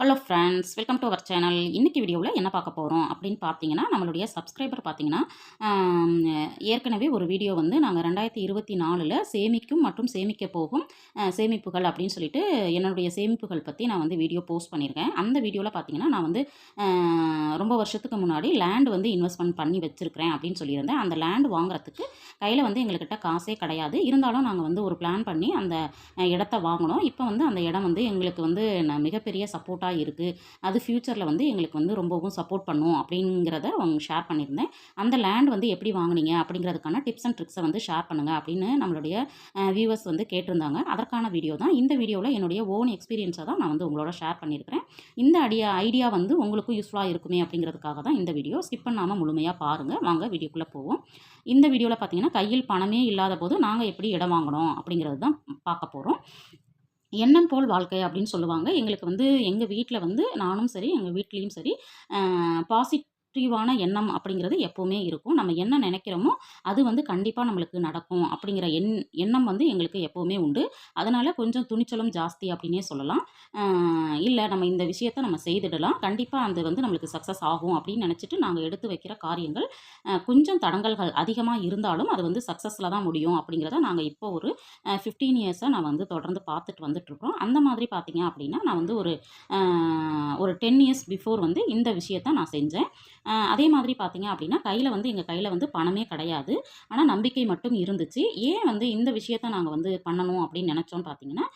Hello friends welcome to our channel இன்றைக்கி வீடியோவில் என்ன பார்க்க போகிறோம் அப்படின்னு பார்த்தீங்கன்னா நம்மளுடைய சப்ஸ்கிரைபர் பார்த்தீங்கன்னா ஏற்கனவே ஒரு வீடியோ வந்து நாங்கள் ரெண்டாயிரத்தி இருபத்தி நாலில் சேமிக்கும் மற்றும் சேமிக்க போகும் சேமிப்புகள் அப்படின்னு சொல்லிட்டு என்னுடைய சேமிப்புகள் பற்றி நான் வந்து வீடியோ போஸ்ட் பண்ணியிருக்கேன். அந்த வீடியோவில் பார்த்தீங்கன்னா நான் வந்து ரொம்ப வருஷத்துக்கு முன்னாடி லேண்ட் வந்து இன்வெஸ்ட்மெண்ட் பண்ணி வச்சுருக்கிறேன் அப்படின்னு சொல்லியிருந்தேன். அந்த லேண்ட் வாங்குறதுக்கு கையில் வந்து எங்கள்கிட்ட காசே கிடையாது. இருந்தாலும் நாங்கள் வந்து ஒரு பிளான் பண்ணி அந்த இடத்த வாங்கினோம். இப்போ வந்து அந்த இடம் வந்து எங்களுக்கு வந்து மிகப்பெரிய சப்போர்ட்டாக இருக்குது அது ஃப்யூச்சரில் வந்து எங்களுக்கு வந்து ரொம்பவும் சப்போர்ட் பண்ணும் அப்படிங்கிறத அவங்க ஷேர் பண்ணியிருந்தேன். அந்த லேண்ட் வந்து எப்படி வாங்குனீங்க அப்படிங்கிறதுக்கான டிப்ஸ் அண்ட் ட்ரிக்ஸை வந்து ஷேர் பண்ணுங்கள் அப்படின்னு நம்மளுடைய வியூவர்ஸ் வந்து கேட்டிருந்தாங்க. அதற்கான வீடியோ தான். இந்த வீடியோவில் என்னுடைய ஓன் எக்ஸ்பீரியன்ஸை தான் நான் வந்து உங்களோட ஷேர் பண்ணியிருக்கிறேன். இந்த ஐடியா ஐடியா வந்து உங்களுக்கும் யூஸ்ஃபுல்லாக இருக்குமே அப்படிங்கிறதுக்காக தான் இந்த வீடியோ. ஸ்கிப் பண்ணாமல் முழுமையாக பாருங்கள் வாங்க வீடியோக்குள்ளே போவோம். இந்த வீடியோவில் பார்த்தீங்கன்னா கையில் பணமே இல்லாத போது நாங்கள் எப்படி இடம் வாங்கினோம் அப்படிங்கிறது தான் பார்க்க போகிறோம் எண்ணம் போல் வாழ்க்கை அப்படின்னு சொல்லுவாங்க. எங்களுக்கு வந்து எங்கள் வீட்டில் வந்து நானும் சரி எங்கள் வீட்லேயும் சரி பாசிட்டிவான எண்ணம் அப்படிங்கிறது எப்போவுமே இருக்கும். நம்ம என்ன நினைக்கிறோமோ அது வந்து கண்டிப்பாக நம்மளுக்கு நடக்கும் அப்படிங்கிற எண் எண்ணம் வந்து எங்களுக்கு எப்போவுமே உண்டு. அதனால் கொஞ்சம் துணிச்சலும் ஜாஸ்தி அப்படின்னே சொல்லலாம். இல்லை நம்ம இந்த விஷயத்தை நம்ம செய்துடலாம். கண்டிப்பாக அது வந்து நம்மளுக்கு சக்ஸஸ் ஆகும் அப்படின்னு நினச்சிட்டு நாங்கள் எடுத்து வைக்கிற காரியங்கள் கொஞ்சம் தடங்கல்கள் அதிகமாக இருந்தாலும் அது வந்து சக்ஸஸில் தான் முடியும் அப்படிங்கிறத நாங்கள் இப்போ ஒரு ஃபிஃப்டீன் இயர்ஸாக நான் வந்து தொடர்ந்து பார்த்துட்டு வந்துட்டுருக்கோம் அந்த மாதிரி பார்த்தீங்க அப்படின்னா நான் வந்து ஒரு ஒரு டென் இயர்ஸ் பிஃபோர் வந்து இந்த விஷயத்த நான் செஞ்சேன். அதே மாதிரி பார்த்தீங்க அப்படின்னா கையில் வந்து எங்கள் கையில் வந்து பணமே கிடையாது. ஆனால் நம்பிக்கை மட்டும் இருந்துச்சு. ஏன் வந்து இந்த விஷயத்த நாங்கள் வந்து பண்ணணும் அப்படின்னு நினச்சோன்னு பார்த்தீங்கன்னா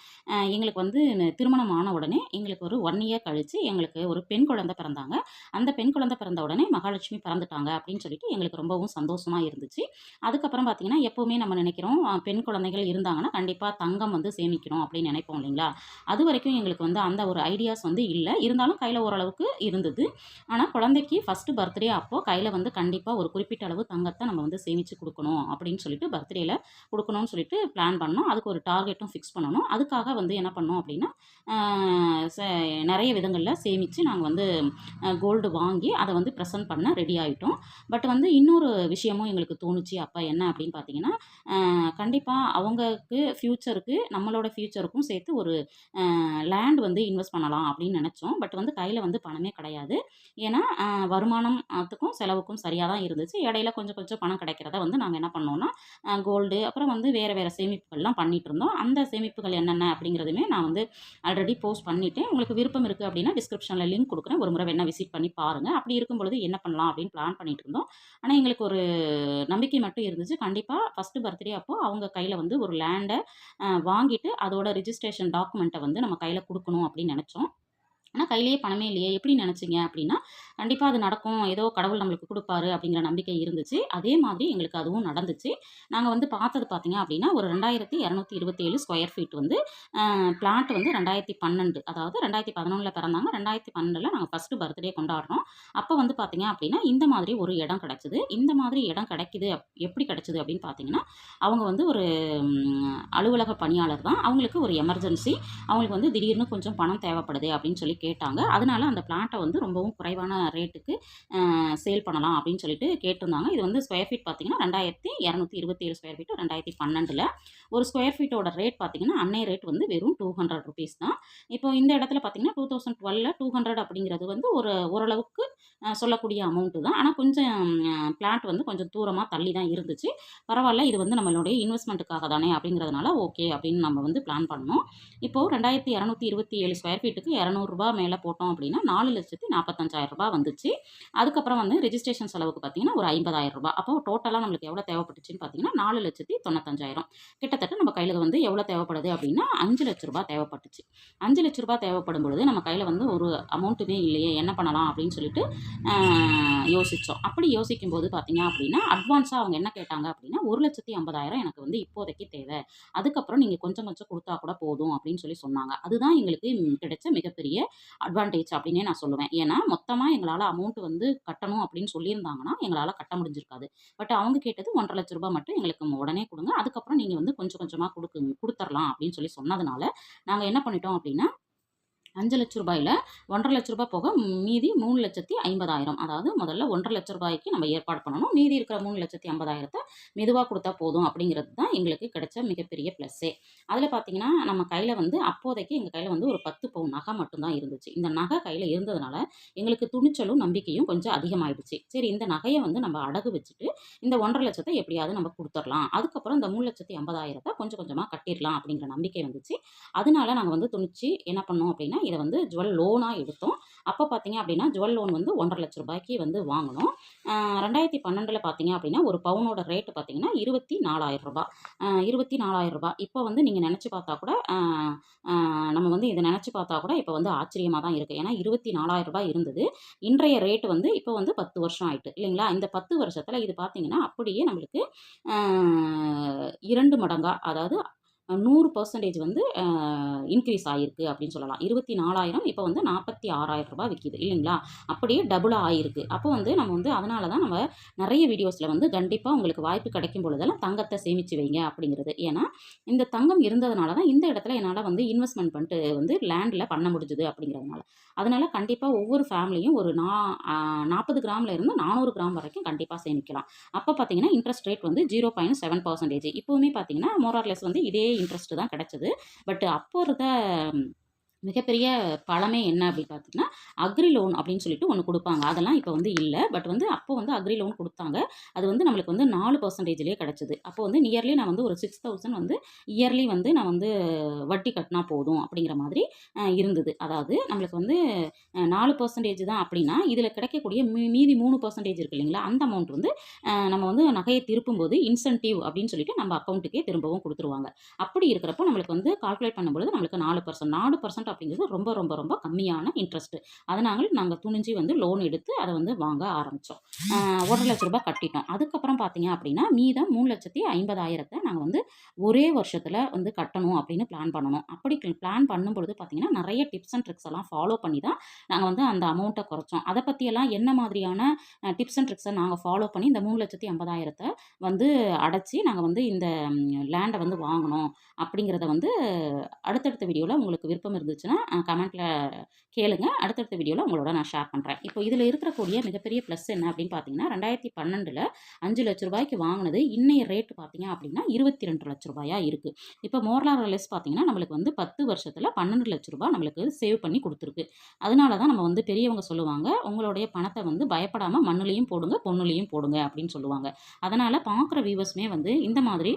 எங்களுக்கு வந்து திருமணம் ஆன உடனே எங்களுக்கு ஒரு ஒன் இயர் கழித்து எங்களுக்கு ஒரு பெண் குழந்தை பிறந்தாங்க. அந்த பெண் குழந்தை பிறந்த உடனே மகாலட்சுமி பிறந்துட்டாங்க அப்படின்னு சொல்லிட்டு எங்களுக்கு ரொம்பவும் சந்தோஷமாக இருந்துச்சு. அதுக்கப்புறம் பார்த்தீங்கன்னா எப்போவுமே நம்ம நினைக்கிறோம் பெண் குழந்தைகள் இருந்தாங்கன்னா கண்டிப்பாக தங்கம் வந்து சேமிக்கணும் அப்படின்னு நினைப்போம் இல்லைங்களா? அது வரைக்கும் எங்களுக்கு வந்து அந்த ஒரு ஐடியாஸ் வந்து இல்லை. இருந்தாலும் கையில் ஓரளவுக்கு இருந்தது. ஆனால் குழந்தைக்கு ஃபஸ்ட்டு பர்த்டே அப்போது கையில் வந்து கண்டிப்பாக ஒரு குறிப்பிட்ட அளவு தங்கத்தை நம்ம வந்து சேமித்து கொடுக்கணும் அப்படின்னு சொல்லிட்டு பர்த்டேயில் கொடுக்கணும்னு சொல்லிட்டு பிளான் பண்ணோம். அதுக்கு ஒரு டார்கெட்டும் ஃபிக்ஸ் பண்ணணும். அதுக்காக வந்து என்ன பண்ணோம் அப்படின்னா ச- நிறைய விதங்களில் சேமித்து நாங்கள் வந்து கோல்டு வாங்கி அதை வந்து ப்ரெசென்ட் பண்ண ரெடி ஆகிட்டோம் பட் வந்து இன்னொரு விஷயமும் எங்களுக்கு தோணுச்சு. அப்போ என்ன அப்படின்னு பார்த்தீங்கன்னா கண்டிப்பாக அவங்களுக்கு ஃப்யூச்சருக்கு நம்மளோட ஃப்யூச்சருக்கும் சேர்த்து ஒரு லேண்ட் வந்து இன்வெஸ்ட் பண்ணலாம் அப்படின்னு நினச்சோம். பட் வந்து கையில் வந்து பணமே கிடையாது. ஏன்னா வருமானத்துக்கும் வருமானம் அதுக்கும் செலவுக்கும் சரியாக தான் இருந்துச்சு. இடையில கொஞ்சம் கொஞ்சம் பணம் கிடைக்கிறத வந்து நாங்கள் என்ன பண்ணோம்னா கோல்டு அப்புறம் வந்து வேறு வேறு சேமிப்புகள்லாம் பண்ணிகிட்டு இருந்தோம். அந்த சேமிப்புகள் என்னென்ன அப்படிங்கிறதுமே நான் வந்து ஆல்ரெடி போஸ்ட் பண்ணிவிட்டேன் உங்களுக்கு விருப்பம் இருக்குது அப்படின்னா டிஸ்கிரிப்ஷனில் லிங்க் கொடுக்குறேன். ஒரு முறை வேணால் விசிட் பண்ணி பாருங்கள் அப்படி இருக்கும் பொழுது என்ன பண்ணலாம் அப்படின்னு பிளான் பண்ணிட்டு இருந்தோம். ஆனால் எங்களுக்கு ஒரு நம்பிக்கை மட்டும் இருந்துச்சு. கண்டிப்பாக ஃபஸ்ட்டு பர்த்டே அப்போ அவங்க கையில் வந்து ஒரு லேண்டை வாங்கிட்டு அதோட ரிஜிஸ்ட்ரேஷன் டாக்குமெண்ட்டை வந்து நம்ம கையில் கொடுக்கணும் அப்படின்னு நினச்சோம். ஆனால் கையிலேயே பணமே இல்லையே. எப்படி நினச்சிங்க? அப்படின்னா கண்டிப்பாக அது நடக்கும். ஏதோ கடவுள் நம்மளுக்கு கொடுப்பாரு அப்படிங்கிற நம்பிக்கை இருந்துச்சு. அதே மாதிரி எங்களுக்கு அதுவும் நடந்துச்சு. நாங்கள் வந்து பார்த்தது பார்த்தீங்க அப்படின்னா ஒரு ரெண்டாயிரத்தி இரநூத்தி இருபத்தேழு ஸ்கொயர் ஃபீட் வந்து பிளாட் வந்து ரெண்டாயிரத்தி பன்னெண்டு அதாவது ரெண்டாயிரத்தி பதினொன்றில் பிறந்தாங்க. ரெண்டாயிரத்தி பன்னெண்டில் நாங்கள் ஃபஸ்ட்டு பர்த்டே கொண்டாடுறோம். அப்போ வந்து பார்த்தீங்க அப்படின்னா இந்த மாதிரி ஒரு இடம் கிடச்சிது. இந்த மாதிரி இடம் கிடைக்குது அப்- எப்படி கிடச்சிது அப்படின்னு பார்த்தீங்கன்னா அவங்க வந்து ஒரு அலுவலக பணியாளர் தான். அவங்களுக்கு ஒரு எமர்ஜென்சி அவங்களுக்கு வந்து திடீர்னு கொஞ்சம் பணம் தேவைப்படுது அப்படின்னு சொல்லி கேட்டாங்க. அதனால் அந்த பிளாட்டை வந்து ரொம்பவும் குறைவான ரேட்டுக்கு சேல் பண்ணலாம் அப்படின்னு சொல்லிட்டு கேட்டிருந்தாங்க. இது வந்து ஸ்கொயர் ஃபீட் பார்த்தீங்கன்னா ரெண்டாயிரத்தி இரநூத்தி இருபத்தி ஏழு ஸ்கொயர் ஃபீட் ரெண்டாயிரத்தி பன்னெண்டில். ஒரு ஸ்கொயர் ஃபீட்டோட ரேட் பார்த்தீங்கன்னா அன்னைய ரேட் வந்து வெறும் டூ ஹண்ட்ரட் ருபீஸ் தான். இப்போ இந்த இடத்துல பார்த்தீங்கன்னா டூ தௌசண்ட் டுவெல்ல டூ ஹண்ட்ரட் அப்படிங்கிறது வந்து ஒரு ஓரளவுக்கு சொல்லக்கூடிய அமௌண்ட்டு தான். ஆனால் கொஞ்சம் பிளாட் வந்து கொஞ்சம் தூரமாக தள்ளி தான் இருந்துச்சு. பரவாயில்ல இது வந்து நம்மளுடைய இன்வெஸ்ட்மெண்ட்டுக்காக தானே அப்படிங்கிறதுனால ஓகே அப்படின்னு நம்ம வந்து பிளான் பண்ணோம். இப்போது ரெண்டாயிரத்தி இரநூத்தி இருபத்தி ஏழு ஸ்கொயர் ஃபீட்டுக்கு இரநூறுபா மேலே போட்டோம் அப்படின்னா நாலு லட்சத்தி நாற்பத்தஞ்சாயிரம் ரூபாய் வந்துச்சு. அதுக்கப்புறம் வந்து ரெஜிஸ்ட்ரேஷன் செலவுக்கு பார்த்தீங்கன்னா ஒரு ஐம்பதாயிரம் ரூபாய். அப்போ டோட்டலாக நம்மளுக்கு எவ்வளோ தேவைப்பட்டுச்சுன்னு பார்த்தீங்கன்னா நாலு லட்சத்தி தொண்ணூத்தஞ்சாயிரம். கிட்டத்தட்ட நம்ம கையில் வந்து எவ்வளோ தேவைப்படுது அப்படின்னா அஞ்சு லட்ச ரூபாய் தேவைப்பட்டுச்சு. அஞ்சு லட்ச ரூபாய் தேவைப்படும் பொழுது நம்ம கையில் வந்து ஒரு அமௌண்ட்டுமே இல்லையே என்ன பண்ணலாம் அப்படின்னு சொல்லிட்டு யோசித்தோம் அப்படி யோசிக்கும் போது பார்த்தீங்க அப்படின்னா அட்வான்ஸாக அவங்க என்ன கேட்டாங்க அப்படின்னா ஒரு லட்சத்தி ஐம்பதாயிரம் எனக்கு வந்து இப்போதைக்கு தேவை. அதுக்கப்புறம் நீங்கள் கொஞ்சம் கொஞ்சம் கொடுத்தா கூட போதும் அப்படின்னு சொல்லி சொன்னாங்க. அதுதான் எங்களுக்கு கிடைச்ச மிகப்பெரிய அட்வான்டேஜ் அப்படின்னே நான் சொல்லுவேன். ஏன்னா மொத்தமாக எங்களால் அமௌண்ட் வந்து கட்டணும் அப்படின்னு சொல்லியிருந்தாங்கன்னா எங்களால் கட்ட முடிஞ்சிருக்காது. பட் அவங்க கேட்டது ஒன்றரை லட்ச ரூபாய் மட்டும் எங்களுக்கு உடனே கொடுங்க. அதுக்கப்புறம் நீங்கள் வந்து கொஞ்சம் கொஞ்சமாக கொடுக்குங்க கொடுத்துர்லாம் அப்படின்னு சொல்லி சொன்னதுனால நாங்கள் என்ன பண்ணிட்டோம் அப்படின்னா அஞ்சு லட்ச ரூபாயில் ஒன்றரை லட்ச ரூபாய் போக மீதி மூணு லட்சத்தி ஐம்பதாயிரம். அதாவது முதல்ல ஒன்றரை லட்ச ரூபாய்க்கு நம்ம ஏற்பாடு பண்ணணும். மீதி இருக்கிற மூணு லட்சத்தி ஐம்பதாயிரத்தை மெதுவாக கொடுத்தா போதும் அப்படிங்கிறது தான் எங்களுக்கு கிடைச்ச மிகப்பெரிய ப்ளஸ்ஸே அதில் பார்த்தீங்கன்னா நம்ம கையில் வந்து அப்போதைக்கு எங்கள் கையில் வந்து ஒரு பத்து பவுன் நகை மட்டும்தான் இருந்துச்சு. இந்த நகை கையில் இருந்ததுனால எங்களுக்கு துணிச்சலும் நம்பிக்கையும் கொஞ்சம் அதிகமாயிடுச்சு. சரி இந்த நகையை வந்து நம்ம அடகு வச்சுட்டு இந்த ஒன்றரை லட்சத்தை எப்படியாவது நம்ம கொடுத்துடலாம். அதுக்கப்புறம் இந்த மூணு லட்சத்தி ஐம்பதாயிரத்தை கொஞ்சம் கொஞ்சமாக கட்டிடலாம் அப்படிங்கிற நம்பிக்கை வந்துச்சு. அதனால நாங்கள் வந்து துணிச்சு என்ன பண்ணோம் அப்படின்னா இதை வந்து ஜுவல் லோனாக எடுத்தோம். அப்போ பார்த்தீங்க அப்படின்னா ஜுவல் லோன் வந்து ஒன்றரை லட்ச ரூபாய்க்கு வந்து வாங்கினோம். ரெண்டாயிரத்தி பன்னெண்டில் பார்த்தீங்க அப்படின்னா ஒரு பவுனோட ரேட்டு பார்த்தீங்கன்னா இருபத்தி நாலாயிரம் ரூபாய். இருபத்தி நாலாயிரம் ரூபா இப்போ வந்து நீங்கள் நினச்சி பார்த்தா கூட நம்ம வந்து இதை நினச்சி பார்த்தா கூட இப்போ வந்து ஆச்சரியமாக தான் இருக்குது ஏன்னா இருபத்தி நாலாயிரம் ரூபாய் இருந்தது. இன்றைய ரேட்டு வந்து இப்போ வந்து பத்து வருஷம் ஆயிட்டு இல்லைங்களா? இந்த பத்து வருஷத்தில் இது பார்த்தீங்கன்னா அப்படியே நம்மளுக்கு இரண்டு மடங்காக அதாவது நூறு பர்சன்டேஜ் வந்து இன்க்ரீஸ் ஆகிருக்கு அப்படின்னு சொல்லலாம். இருபத்தி நாலாயிரம் இப்போ வந்து நாற்பத்தி ஆறாயிரம் ரூபாய் விற்கிது இல்லைங்களா? அப்படியே டபுளாக ஆகிருக்கு அப்போ வந்து நம்ம வந்து அதனால தான் நம்ம நிறைய வீடியோஸில் வந்து கண்டிப்பாக உங்களுக்கு வாய்ப்பு கிடைக்கும் பொழுதெல்லாம் தங்கத்தை சேமித்து வைங்க அப்படிங்கிறது. ஏன்னா இந்த தங்கம் இருந்ததுனால தான் இந்த இடத்துல என்னால் வந்து இன்வெஸ்ட்மெண்ட் பண்ணிட்டு வந்து லேண்டில் பண்ண முடிஞ்சுது அப்படிங்கிறதுனால. அதனால் கண்டிப்பாக ஒவ்வொரு ஃபேமிலியும் ஒரு நா நாற்பது கிராமில் இருந்து நானூறு கிராம் வரைக்கும் கண்டிப்பாக சேமிக்கலாம். அப்போ பார்த்தீங்கன்னா இன்ட்ரெஸ்ட் ரேட் வந்து ஜீரோ பாயிண்ட் செவன் பர்சன்டேஜ் இப்போவுமே பார்த்தீங்கன்னா மோரார்லெஸ் வந்து இதே இன்ட்ரெஸ்ட்டு தான் கிடச்சிது. பட் அப்போ இருந்த மிகப்பெரிய பழமே என்ன அப்படின்னு பார்த்தீங்கன்னா அக்ரி லோன் அப்படின்னு சொல்லிட்டு ஒன்று கொடுப்பாங்க. அதெல்லாம் இப்போ வந்து இல்லை. பட் வந்து அப்போ வந்து அக்ரி லோன் கொடுத்தாங்க. அது வந்து நம்மளுக்கு வந்து நாலு பர்சன்டேஜ்லேயே கிடச்சிது. அப்போ வந்து நியர்லி நான் வந்து ஒரு சிக்ஸ் தௌசண்ட் வந்து இயர்லி வந்து நான் வந்து வட்டி கட்டினா போதும் அப்படிங்கிற மாதிரி இருந்தது. அதாவது நம்மளுக்கு வந்து நாலு பர்சன்டேஜ் தான் அப்படின்னா இதில் கிடைக்கக்கூடிய மீ மீதி மூணு பர்சன்டேஜ் இருக்கு இல்லைங்களா? அந்த அமௌண்ட் வந்து நம்ம வந்து நகையை திருப்பும்போது இன்சென்டிவ் அப்படின்னு சொல்லிட்டு நம்ம அக்கௌண்ட்டுக்கே திரும்பவும் கொடுத்துருவாங்க. அப்படி இருக்கிறப்போ நம்மளுக்கு வந்து கால்குலேட் பண்ணும்போது நம்மளுக்கு நாலு பர்சன்ட் நாலு பர்சன்ட் அப்படிங்கிறது ரொம்ப ரொம்ப ரொம்ப கம்மியான இன்ட்ரெஸ்ட்டு அதனால நாங்கள் துணிஞ்சு வந்து லோன் எடுத்து அதை வந்து வாங்க ஆரம்பித்தோம் ஒரு லட்ச ரூபாய் கட்டிட்டோம். அதுக்கப்புறம் பார்த்தீங்க அப்படின்னா மீதம் மூணு லட்சத்தி ஐம்பதாயிரத்தை நாங்கள் வந்து ஒரே வருஷத்தில் வந்து கட்டணும் அப்படின்னு பிளான் பண்ணணும். அப்படி பிளான் பண்ணும்பொழுது பார்த்தீங்கன்னா நிறைய டிப்ஸ் அண்ட் ட்ரிக்ஸ் எல்லாம் ஃபாலோ பண்ணி தான் நாங்கள் வந்து அந்த அமௌண்ட்டை குறைச்சோம். அதை பற்றியெல்லாம் என்ன மாதிரியான டிப்ஸ் அண்ட் ட்ரிக்ஸை நாங்கள் ஃபாலோ பண்ணி இந்த மூணு லட்சத்தி ஐம்பதாயிரத்தை வந்து அடைச்சி நாங்கள் வந்து இந்த லேண்டை வந்து வாங்கணும் அப்படிங்கிறத வந்து அடுத்தடுத்த வீடியோவில் உங்களுக்கு விருப்பம் இருந்துச்சு இருந்துச்சுன்னா கமெண்ட்டில் கேளுங்க. அடுத்தடுத்த வீடியோவில் உங்களோட நான் ஷேர் பண்ணுறேன் இப்போ இதில் இருக்கக்கூடிய மிகப்பெரிய ப்ளஸ் என்ன அப்படின்னு பார்த்தீங்கன்னா ரெண்டாயிரத்தி பன்னெண்டில் அஞ்சு லட்ச ரூபாய்க்கு வாங்கினது இன்னைய ரேட்டு பார்த்தீங்க அப்படின்னா இருபத்தி ரெண்டு லட்ச ரூபாயாக இருக்குது இப்போ மோர்லார் லெஸ் பார்த்தீங்கன்னா நம்மளுக்கு வந்து பத்து வருஷத்தில் பன்னெண்டு லட்ச ரூபாய் நம்மளுக்கு சேவ் பண்ணி கொடுத்துருக்கு. அதனால தான் நம்ம வந்து பெரியவங்க சொல்லுவாங்க உங்களுடைய பணத்தை வந்து பயப்படாமல் மண்ணுலேயும் போடுங்க பொண்ணுலேயும் போடுங்க அப்படின்னு சொல்லுவாங்க. அதனால் பார்க்குற வியூவர்ஸுமே வந்து இந்த மாதிரி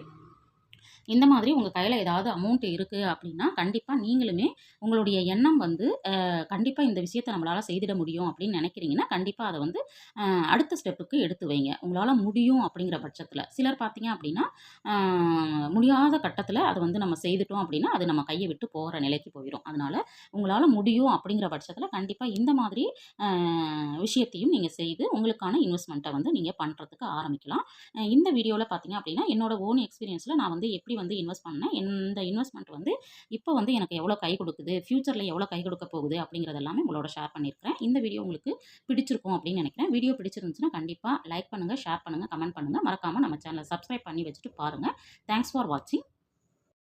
இந்த மாதிரி உங்கள் கையில் ஏதாவது அமௌண்ட் இருக்குது அப்படின்னா கண்டிப்பாக நீங்களுமே உங்களுடைய எண்ணம் வந்து கண்டிப்பாக இந்த விஷயத்தை நம்மளால் செய்திட முடியும் அப்படின்னு நினைக்கிறீங்கன்னா கண்டிப்பாக அதை வந்து அடுத்த ஸ்டெப்புக்கு எடுத்து வைங்க. உங்களால் முடியும் அப்படிங்கிற பட்சத்தில். சிலர் பார்த்தீங்க அப்படின்னா முடியாத கட்டத்தில் அதை வந்து நம்ம செய்துட்டோம் அப்படின்னா அது நம்ம கையை விட்டு போகிற நிலைக்கு போயிடும் அதனால் உங்களால் முடியும் அப்படிங்கிற பட்சத்தில் கண்டிப்பாக இந்த மாதிரி விஷயத்தையும் நீங்கள் செய்து உங்களுக்கான இன்வெஸ்ட்மெண்ட்டை வந்து நீங்கள் பண்ணுறதுக்கு ஆரம்பிக்கலாம். இந்த வீடியோவில் பார்த்தீங்க அப்படின்னா என்னோட ஓன் எக்ஸ்பீரியன்ஸில் நான் வந்து எப்படி வந்து இன்வெஸ்ட் பண்ணேன். இந்த இன்வெஸ்ட்மெண்ட் வந்து இப்போ வந்து எனக்கு எவ்வளோ கை கொடுக்குது? ஃப்யூச்சரில் எவ்வளோ கை கொடுக்க போகுது? அப்படிங்கிறது எல்லாமே உங்களோட ஷேர் பண்ணியிருக்கிறேன். இந்த வீடியோ உங்களுக்கு பிடிச்சிருக்கும் அப்படின்னு நினைக்கிறேன். வீடியோ பிடிச்சிருந்துச்சுன்னா கண்டிப்பாக லைக் பண்ணுங்கள் ஷேர் பண்ணுங்கள் கமெண்ட் பண்ணுங்கள் மறக்காமல் நம்ம சேனலை சப்ஸ்கிரைப் பண்ணி வச்சுட்டு பாருங்கள் தேங்க்ஸ் ஃபார் வாட்சிங்